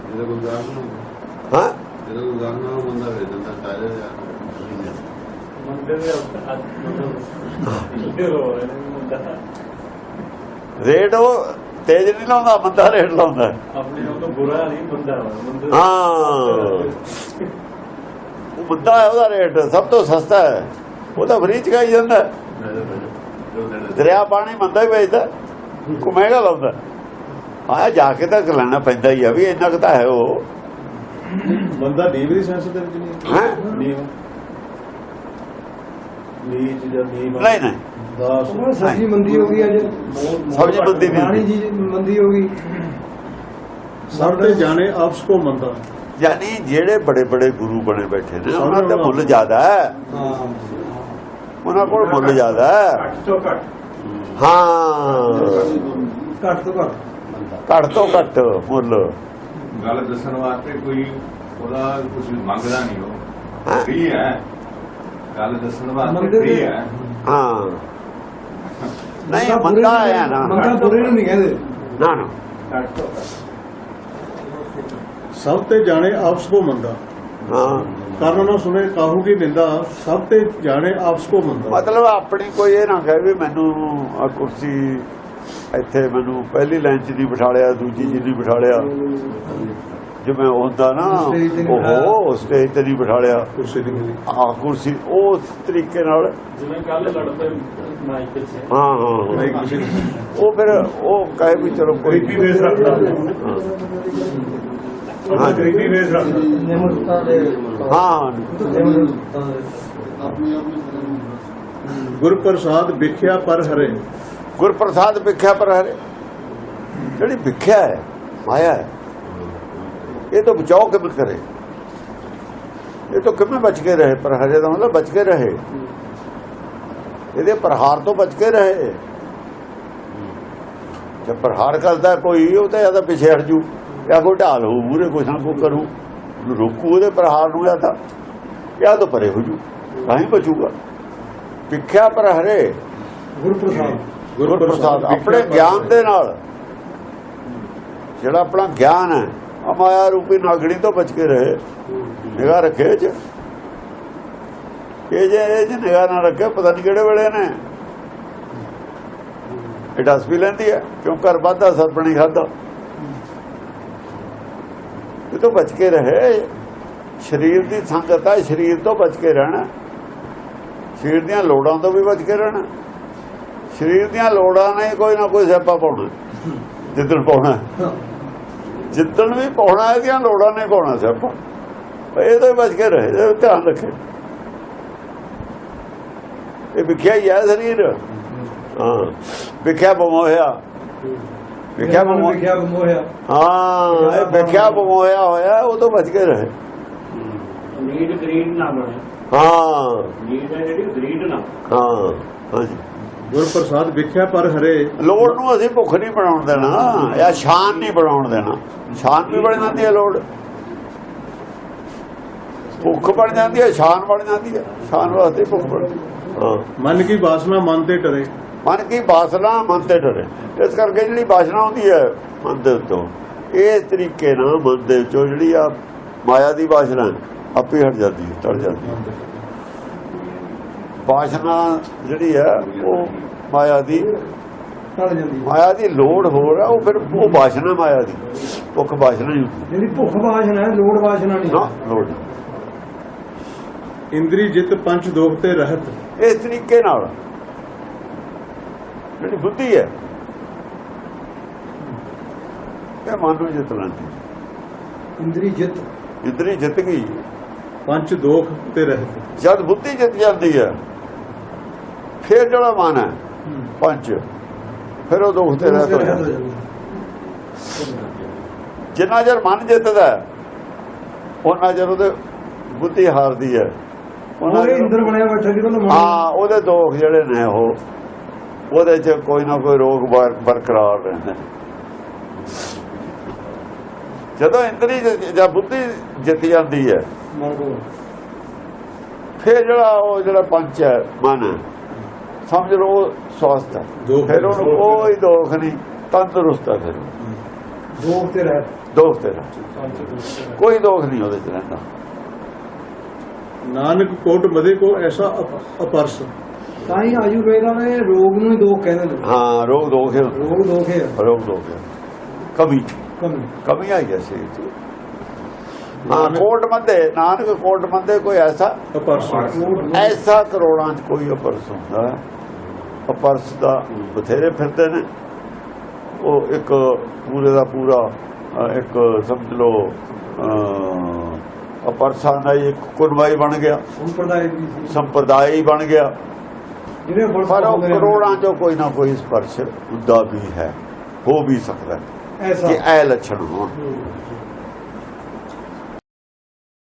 ਜਦੋਂ ਗੁਜ਼ਾਰ ਨੂੰ ਹਾਂ ਜਦੋਂ ਗੁਜ਼ਾਰ ਨੂੰ ਬੰਦਾ ਵੇ ਦਿੰਦਾ ਸਾਰੇ ਮੰਦਰ ਦੇ ਉੱਤੇ ਰੇਟ ਉਹ ਤੇਜ਼ ਨਹੀਂ ਲਾਉਂਦਾ ਬੰਦਾ ਰੇਟ ਲਾਉਂਦਾ। ਆਪਣੇ ਨੂੰ ਤਾਂ ਬੁਰਾ ਨਹੀਂ ਬੰਦਾ ਹਾਂ। ਉਹ ਬੰਦਾ ਹੈ ਉਹਦਾ ਰੇਟ ਸਭ ਤੋਂ ਸਸਤਾ ਹੈ। ਉਹ ਤਾਂ ਫ੍ਰੀ ਚ ਖਾਈ ਜਾਂਦਾ। ਦਰਿਆ ਪਾਣੀ ਬੰਦਾ ਹੀ ਵੇਚਦਾ ਕੋ ਮਹਿੰਗਾ ਲਾਉਂਦਾ। ਆ ਜਾ ਕੇ ਤਾਂ ਲੈਣਾ ਪੈਂਦਾ ਹੀ ਆ ਵੀ ਇੰਨਾ ਕੁ ਤਾਂ ਹੈ ਉਹ। ਬੰਦਾ ਡੀਵਰੀ ਸੈਂਸ ਦੇ ਵਿੱਚ ਨਹੀਂ। ਹੈ ਜਾਂ ਨਹੀਂ ਨਹੀਂ। ਦਾਸ। ਸਬਜ਼ੀ ਮੰਦੀ ਹੋ ਗਈ ਅੱਜ ਸਬਜ਼ੀ ਮੰਦੀ ਨਹੀਂ ਰਾਣੀ ਹੁੰਦੀ। ਜੀ ਮੰਦੀ ਹੋ ਗਈ। ਤੇ ਜਾਣੇ ਆਪਸ ਕੋ ਮੰਦਾ ਯਾਨੀ ਜਿਹੜੇ ਬੜੇ ਬੜੇ ਗੁਰੂ ਬਣੇ ਬੈਠੇ ਨੇ ਉਹਨਾਂ ਦਾ ਮੁੱਲ ਜ਼ਿਆਦਾ ਹੈ। ਹਾਂ। ਉਹਨਾਂ ਕੋਲ ਮੁੱਲ ਜ਼ਿਆਦਾ ਹੈ। ਘੱਟ ਤੋਂ ਘੱਟ। ਹਾਂ। ਘੱਟ ਤੋਂ ਘੱਟ। ਘੱਟ ਤੋਂ ਘੱਟ ਮੁੱਲ। ਗੱਲ ਦੱਸਣ ਵਾਸਤੇ ਕੋਈ ਉਹਦਾ ਕੁਝ ਮੰਗਦਾ ਨਹੀਂ ਹਾਂ। ਉਹ ਫ੍ਰੀ ਹੈ। ਗੱਲ ਦੱਸਣ ਵਾਸਤੇ ਮੰਗਦੇ ਫ੍ਰੀ ਨੇ। ਹੈ ਹਾਂ। ਨਹੀਂ ਮੰਦਾ ਮੰਦਾ ਆਇਆ ਨਾ। ਮੰਦਾ ਬੁਰੇ ਨੂੰ ਨਹੀਂ ਕਹਿੰਦੇ। ਨਾ ਨਾ। ਸਭ ਤੇ ਜਾਣੇ ਆਪਸ ਕੋ ਮੰਦਾ। ਹਾਂ। ਕਰਨ ਨਾ ਸੁਣੇ ਕਾਹੂ ਕੀ ਨਿੰਦਾ ਸਭ ਤੇ ਜਾਣੇ ਆਪਸ ਕੋ ਮੰਦਾ। ਮਤਲਬ ਆਪਣੀ ਕੋਈ ਇਹ ਨਾ ਕਹੇ ਵੀ ਮੈਨੂੰ ਆ ਕੁਰਸੀ ਇੱਥੇ ਮੈਨੂੰ ਪਹਿਲੀ ਲਾਈਨ 'ਚ ਨਹੀਂ ਬਿਠਾਲਿਆ ਦੂਜੀ 'ਚ ਨਹੀਂ ਬਿਠਾਲਿਆ ਜਿਵੇਂ ਹੁੰਦਾ ਨਾ ਤੇ। ਉਹ ਸਟੇਜ ਤੇ ਨਹੀਂ ਬਿਠਾਲਿਆ। ਕੁਰਸੀ ਆ ਕੁਰਸੀ ਉਸ ਤਰੀਕੇ ਨਾਲ। ਜਿਵੇਂ ਕੱਲ ਲੜਦੇ ਮਾਈਕ ਤੇ ਹਾਂ ਹਾਂ ਉਹ ਫਿਰ ਉਹ ਕਹੇ ਵੀ ਚਲੋ ਕੋਈ ਗਰੀਬੀ ਵੇਸ ਰੱਖਦਾ। ਹਾਂ। ਗਰੀਬੀ ਵੇਸ ਰੱਖਦਾ। ਨਿਮਰਤਾ ਦੇ ਹਾਂ। ਨਿਮਰਤਾ ਦੇ ਗੁਰ ਪ੍ਰਸਾਦ ਵਿਖਿਆ ਪਰ ਹਰੇ। ਗੁਰਪ੍ਰਸਾਦ ਵਿਖਿਆ ਪਰ ਹਰੇ। ਜਿਹੜੀ ਵਿਖਿਆ ਹੈ ਮਾਇਆ ਹੈ। ਇਹ ਤੋਂ ਬਚਾਓ ਕਿਵੇਂ ਕਰੇ? ਇਹ ਤੋਂ ਕਿਵੇਂ ਬਚ ਕੇ ਰਹੇ? ਪਰ ਹਰੇ ਦਾ ਮਤਲਬ ਬਚ ਕੇ ਰਹੇ। ਇਹਦੇ ਪ੍ਰਹਾਰ ਤੋਂ ਬਚ ਕੇ ਰਹੇ। ਜੇ ਪ੍ਰਹਾਰ ਕਰਦਾ ਕੋਈ ਉਹ ਤਾਂ ਜ਼ਿਆਦਾ ਪਿਛੇ ਹਟ ਜੂ। ਜਾਂ ਕੋਈ ਢਾਲ ਹੋ ਮੂਰੇ ਕੋਈ ਨਾ ਕੋਈ ਕਰੂ। ਰੋਕੂ ਉਹਦੇ ਪ੍ਰਹਾਰ ਨੂੰ ਜਾਂ ਤਾਂ ਜਾਂ ਤਾਂ ਪਰੇ ਹੋ ਜੂ। ਤਾਂ ਹੀ ਬਚੂਗਾ। ਵਿਖਿਆ ਪਰ ਹਰੇ। ਗੁਰਪ੍ਰਸਾਦ। ਗੁਰੂ ਪ੍ਰਸਾਦ ਆਪਣੇ ਗਿਆਨ ਦੇ ਨਾਲ। ਜਿਹੜਾ ਆਪਣਾ ਗਿਆਨ ਹੈ ਮਾਇਆ ਰੂਪੀ ਨਾਗੜੀ ਤੋਂ ਬਚ ਕੇ ਰਹੇ। ਨਿਗਾਹ ਰੱਖੇ ਚ। ਇਹ ਜੇ ਇਹ ਚ ਨਿਗਾਹ ਨਾ ਰੱਖੇ, ਪਤਾ ਨਹੀਂ ਕਿਹੜੇ ਵੇਲੇ ਨੇ। ਇਹ ਡਸ ਵੀ ਲੈਂਦੀ ਹੈ, ਕਿਉਂ ਘਰ ਵਾਧਾ ਸਰਪਣੀ ਖਾਦਾ ਇਹ ਤੋਂ ਬਚ ਕੇ ਰਹੇ। ਸਰੀਰ ਦੀ ਸੰਗਤ ਹੈ ਸਰੀਰ ਤੋਂ ਬਚ ਕੇ ਰਹਿਣਾ। ਸਰੀਰ ਦੀਆਂ ਲੋੜਾਂ ਤੋਂ ਵੀ ਬਚ ਕੇ ਰਹਿਣਾ। ਸਰੀਰ ਦੀਆਂ ਲੋੜਾਂ ਨੇ ਕੋਈ ਨਾ ਕੋਈ ਸਿਆਪਾ ਪਾਉਣਾ। ਜਿੱਦਣ ਪਾਉਣਾ। ਜਿੱਦਣ ਵੀ ਪਾਉਣਾ ਇਹਦੀਆਂ ਲੋੜਾਂ ਨੇ ਪਾਉਣਾ ਇਹ ਤੋਂ ਹੀ ਬਚ ਕੇ ਰਹੇ ਧਿਆਨ ਰੱਖੇ। ਇਹ ਵਿਖਿਆ ਹੀ ਹੈ ਸਰੀਰ। ਹਾਂ ਵਿਖਿਆ ਬਮੋਹਿਆ ਵਿਖਿਆ ਬਮੋ ਵਿਖਿਆ ਬਮੋਹਿਆ ਹਾਂ ਇਹ ਵਿਖਿਆ ਬਮੋਹਿਆ ਹੋਇਆ ਉਹ ਤੋਂ ਬਚ ਕੇ ਰਹੇ। ਨੀਡ ਗ੍ਰੀਡ ਨਾ ਬਣੇ ਹਾਂ। ਨੀਡ ਹੈ ਜਿਹੜੀ ਗ੍ਰੀਡ ਨਾ ਹਾਂ ਹਾਂਜੀ। ਗੁਰ ਪ੍ਰਸਾਦ ਵਿਖਿਆ ਪਰ ਹਰੇ। ਲੋੜ ਨੂੰ ਅਸੀਂ ਭੁੱਖ ਨਹੀਂ ਬਣਾਉਣ ਦੇਣਾ ਜਾਂ ਸ਼ਾਨ ਨਹੀਂ ਬਣਾਉਣ ਦੇਣਾ। ਸ਼ਾਨ ਵੀ ਬਣ ਜਾਂਦੀ ਹੈ ਲੋੜ। ਭੁੱਖ ਬਣ ਜਾਂਦੀ ਹੈ ਸ਼ਾਨ ਬਣ ਜਾਂਦੀ ਹੈ। ਸ਼ਾਨ ਵਾਸਤੇ ਭੁੱਖ ਬਣ ਹਾਂ। ਮਨ ਕੀ ਬਾਸਨਾ ਮਨ ਤੇ ਟਰੇ। ਮਨ ਕੀ ਬਾਸਨਾ ਮਨ ਤੇ ਡਰੇ ਇਸ ਕਰਕੇ ਜਿਹੜੀ ਬਾਸਨਾ ਹੁੰਦੀ ਹੈ ਮਨ ਦੇ ਉੱਤੋਂ ਇਸ ਤਰੀਕੇ ਨਾਲ ਮਨ ਦੇ ਵਿੱਚੋਂ ਜਿਹੜੀ ਆ ਮਾਇਆ ਦੀ ਬਾਸਨਾ ਆਪੇ ਹਟ ਜਾਂਦੀ ਹੈ ਟਲ ਜਾਂਦੀ ਹੈ। ਬਾਸਨਾ ਜਿਹੜੀ ਹੈ ਉਹ ਮਾਇਆ ਦੀ। ਮਾਇਆ ਦੀ ਲੋੜ ਹੋਰ ਹੈ ਉਹ ਫਿਰ ਉਹ ਬਾਸ਼ਨਾ ਮਾਇਆ ਦੀ ਭੁੱਖ ਬਾਸ਼ਨਾ ਹੀ ਹੁੰਦੀ। ਜਿਹੜੀ ਭੁੱਖ ਵਾਸ਼ਨਾ ਹੈ ਲੋੜ ਵਾਸ਼ਨਾ ਨਹੀਂ। ਨਾ ਲੋੜ ਨਹੀਂ। ਇੰਦਰੀ ਜਿਤ ਪੰਜ ਦੋਖ ਤੇ ਰਹਿਤ। ਇਸ ਤਰੀਕੇ ਨਾਲ ਜਿਹੜੀ ਬੁੱਧੀ ਹੈ ਇਹ ਮਨ ਨੂੰ ਜਿੱਤ ਲੈਂਦੀ ਇੰਦਰੀ ਜਿੱਤ। ਇਧਰੀ ਜਿੱਤ ਗਈ। ਪੰਜ ਦੋਖ ਤੇ ਰਹਿਤ। ਜਦ ਬੁੱਧੀ ਜਿੱਤ ਜਾਂਦੀ ਹੈ ਫਿਰ ਜਿਹੜਾ ਮਨ ਹੈ ਪੰਜ। ਫਿਰ ਉਹ ਦੁੱਖ ਤੇ ਰਹਿਤ ਹੋ ਜਾਂਦਾ। ਜਿੰਨਾ ਚਿਰ ਮਨ ਜਿੱਤਦਾ ਉਹਨਾਂ ਚਿਰ ਉਹਦੇ ਬੁੱਧੀ ਹਾਰਦੀ ਹੈ। ਉਹਨਾਂ ਉਹਦੇ ਇੰਦਰ ਬਣਿਆ ਬੈਠਾ ਜਿਹਦਾ ਮਨ ਹਾਂ। ਉਹਦੇ ਦੋਖ ਜਿਹੜੇ ਨੇ ਉਹ ਉਹਦੇ ਚ ਕੋਈ ਨਾ ਕੋਈ ਰੋਗ ਬਰ- ਬਰਕਰਾਰ ਰਹਿੰਦੇ। ਜਦੋਂ ਇੰਦਰੀ ਜ- ਜਾਂ ਬੁੱਧੀ ਜਿੱਤ ਜਾਂਦੀ ਹੈ ਫਿਰ ਜਿਹੜਾ ਉਹ ਜਿਹੜਾ ਪੰਚ ਹੈ ਮਨ ਹੈ, ਸਮਝ ਲਓ ਉਹ ਸਵਸਥ ਹੈ ਫਿਰ ਉਹਨੂੰ ਕੋਈ ਦੋਖ ਨਹੀਂ ਤੰਦਰੁਸਤ ਹੈ ਫਿਰ। ਦੋਖ ਤੇ ਰਹਿ ਦੋਖ ਤੇ ਕੋਈ ਦੋਖ ਨਹੀਂ ਉਹਦੇ ਚ ਰਹਿੰਦਾ ਨਾਨਕ ਕੋਟ ਮਦੇ ਕੋ ਐਸਾ ਅਪ- ਅਪਰਸ ਤਾਂ ਹੀ ਆਯੁਰਵੇਦ ਵਾਲੇ ਰੋਗ ਨੂੰ ਹੀ ਦੋਖ ਕਹਿੰਦੇ ਨੇ। ਹਾਂ ਰੋਗ ਦੋਖ ਹੈ ਰੋਗ ਦੋਖ ਹੈ ਰੋਗ ਦੋਖ ਹੈ ਕਮੀ। ਕਮੀ। ਕਮੀ ਆਈ ਹੈ ਸਰੀਰ ਹਾਂ ਕੋਟ ਮੰਦੇ ਨਾਨਕ ਕੋਟ ਮੰਦੇ ਕੋਈ ਐਸਾ ਐਸਾ ਕਰੋੜਾਂ ਚ ਕੋਈ ਅਪਰਸ ਹੁੰਦਾ ਅਪਰਸ ਦਾ ਬਥੇਰੇ ਫਿਰਦੇ ਨੇ। ਉਹ ਇੱਕ ਪੂਰੇ ਦਾ ਪੂਰਾ ਇੱਕ ਸਮਝ ਲਓ ਅ, ਅਪਰਸਾਂ ਦਾ ਇੱਕ ਕੁਨਵਾਈ ਬਣ ਗਿਆ। ਸੰਪਰਦਾਇ ਬਣ ਗਿਆ। ਪਰ ਉਹ ਕਰੋੜਾਂ ਚੋਂ ਕੋਈ ਨਾ ਕੋਈ ਸਪਰਸ਼ ਹੁੰਦਾ ਵੀ ਹੈ। ਹੋ ਵੀ ਸਕਦਾ ਕਿ ਇਹ ਲੱਛਣ ਹੋਣ।